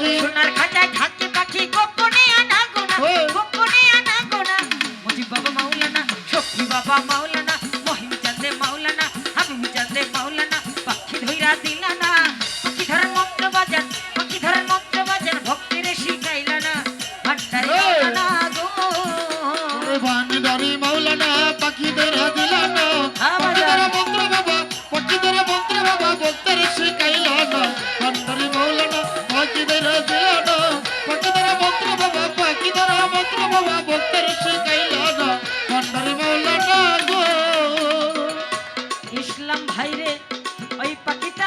Sunar Khanja. ভক্তের শিখাইল গো কন্ডল মৌলানা ইসলাম ভাইরে ওই পাখিটা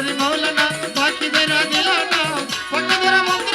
పట్టది మౌలన బాకీ ధర పట్టదర మొక్క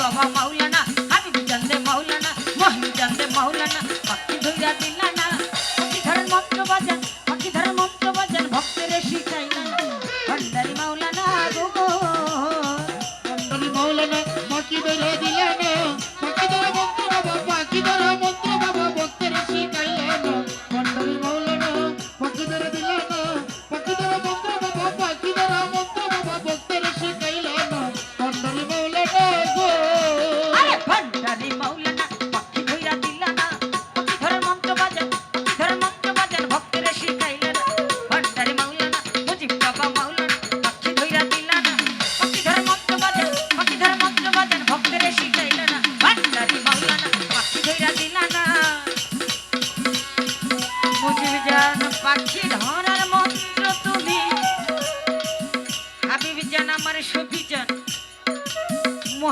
বাবা মাওলানা হাবিব জানতে মাওলানা মহিন জানতে মাওলানা ভক্তি ধৈরা দিলা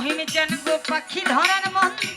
মহিম চান গো পাখি ধরার মন্দ